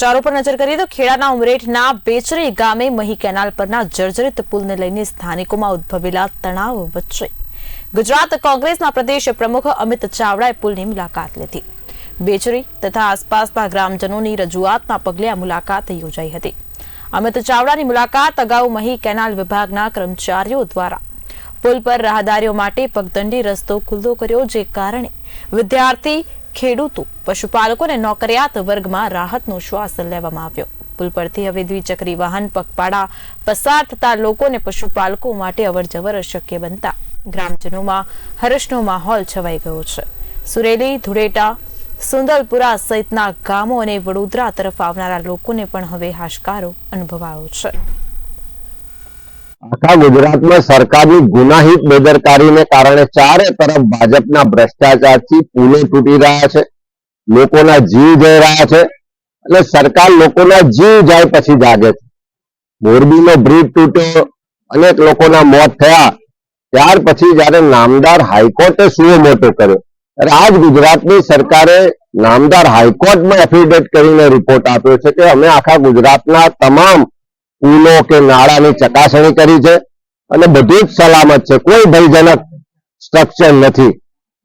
ચારો પર નજર કરીએ તો ખેડાના ઉમરેઠના બેચરી ગામે મહી કેનાલ પરના જર્જરિત પુલને લઈને સ્થાનિકોમાં ઉદ્ભવેલા તણાવ વચ્ચે ગુજરાત કોંગ્રેસના પ્રદેશ પ્રમુખ અમિત ચાવડાએ પુલની મુલાકાત લીધી. બેચરી તથા આસપાસના ગ્રામજનોની રજૂઆતના પગલે આ મુલાકાત યોજાઈ હતી. અમિત ચાવડાની મુલાકાત અગાઉ મહી કેનાલ વિભાગના કર્મચારીઓ દ્વારા પુલ પર રાહદારીઓ માટે પગદંડી રસ્તો ખુલ્લો કર્યો, જે કારણે વિદ્યાર્થી ખેડૂતો પશુપાલકો અને નોકરિયાત વર્ગમાં રાહતનો શ્વાસ લેવામાં આવ્યો. પુલ પરથી હવે દ્વિચક્રી વાહન, પગપાળા પસાર થતા લોકોને પશુપાલકો માટે અવરજવર અશક્ય બનતા. ગ્રામજનોમાં હર્ષનો માહોલ છવાઈ ગયો છે. સુરેલી, ધુળેટા, સુંદરપુરા સહિતના ગામો અને વડોદરા તરફ આવનારા લોકોને પણ હવે હાશકારો અનુભવાયો છે. આખા ગુજરાતમાં સરકારની ગુનાહિત બેદરકારીને કારણે ચારે તરફ ભાજપના ભ્રષ્ટાચારથી પુલો તૂટી રહ્યા છે. લોકોના જીવ જઈ રહ્યા છે. એટલે સરકાર લોકોના જીવ જાય પછી જાગે છે. મોરબીનો બ્રિજ તૂટ્યો, અનેક લોકોના મોત થયા. ત્યાર પછી જયારે નામદાર હાઈકોર્ટે સુઓ મોટો કર્યો. ત્યારે આજ ગુજરાતની સરકારે નામદાર હાઈકોર્ટમાં એફિડેવિટ કરીને રિપોર્ટ આપ્યો છે કે અમે આખા ગુજરાતના તમામ પુલો કે નાળાની ચકાસણી કરી છે અને બધું જ સલામત છે. કોઈ ભયજનક સ્ટ્રક્ચર નથી.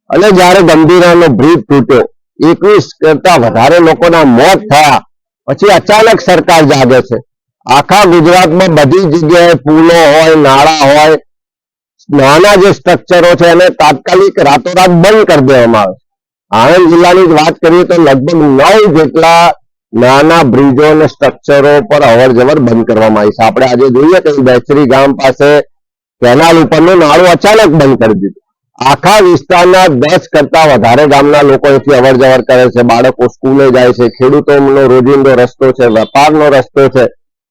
અને જ્યારે ગંભીરાનો બ્રિજ તૂટ્યો, એકવીસ કરતા વધારે લોકોના મોત થયા, પછી અચાનક સરકાર જાગે છે. આખા ગુજરાતમાં બધી જગ્યાએ પુલો હોય, નાળા હોય, નાના જે સ્ટ્રક્ચરો છે એને તાત્કાલિક રાતોરાત બંધ કરી દેવામાં આવે આણંદ જિલ્લાની જ વાત કરીએ તો લગભગ નવ જેટલા નાના બ્રિજો અને સ્ટ્રક્ચરો પર અવર જવર બંધ કરવામાં આવી છે. આપણે આજે જોઈએ કે બેચરી ગામ પાસે કેનાલ ઉપરનું નાળું અચાનક બંધ કરી દીધું. આખા વિસ્તારના દસ કરતા વધારે ગામના લોકો અહીંથી અવર જવર કરે છે. બાળકો સ્કૂલે જાય છે. ખેડૂતોનો રોજિંદો રસ્તો છે. વેપારનો રસ્તો છે.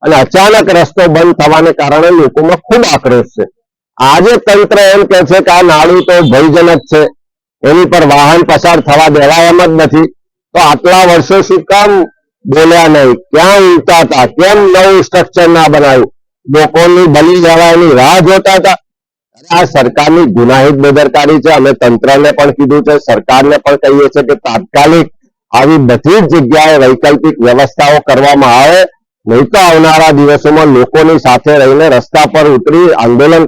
અને અચાનક રસ્તો બંધ થવાને કારણે લોકોમાં ખૂબ આક્રોશ છે. આજે તંત્ર એમ કે છે કે આ નાળું તો ભયજનક છે. એની પર વાહન પસાર થવા દેવાય એમ જ નથી. તો આટલા વર્ષો શું કામ બોલ્યા નહીં. ક્યાં ઊંઘતા હતા? કેમ નવું સ્ટ્રક્ચર ના બનાવ્યું? લોકોની બલી જવાની રાહ જોતા હતા. આ સરકારની ગુનાહિત બેદરકારી છે. અમે તંત્રને પણ કીધું છે. સરકારને પણ કહીએ છીએ કે તાત્કાલિક આવી બધી જ જગ્યાએ વૈકલ્પિક વ્યવસ્થાઓ કરવામાં આવે. નહીં તો આવનારા દિવસોમાં લોકોની સાથે રહીને રસ્તા પર ઉતરી આંદોલન